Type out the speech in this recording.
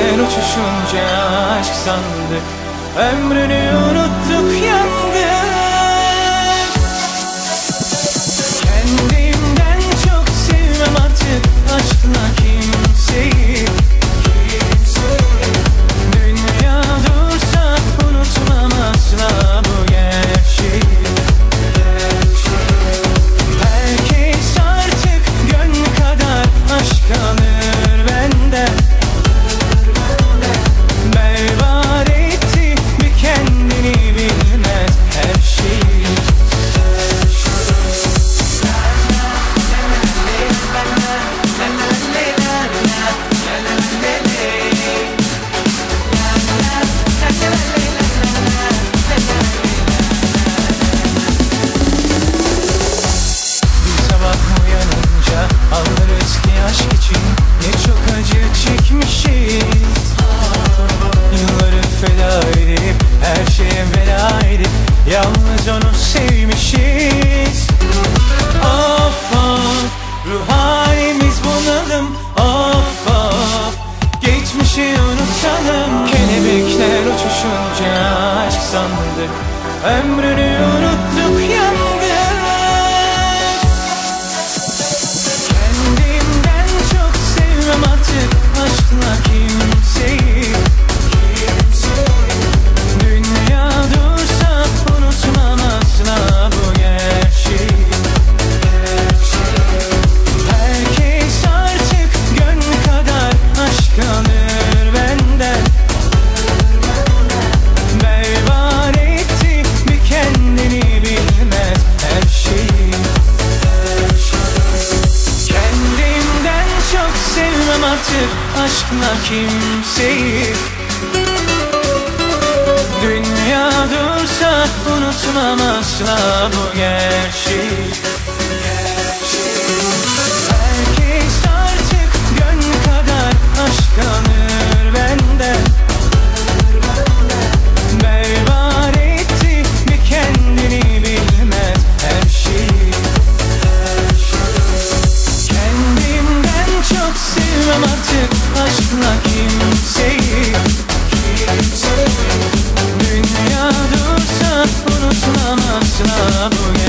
Sen uçuşunca aşk sandık Ömrünü unuttuk yandık Kavuşunca aşk sandık Ömrünü unut. kimseyi. Dünya dursa unutulamazsa bu gerçeği. love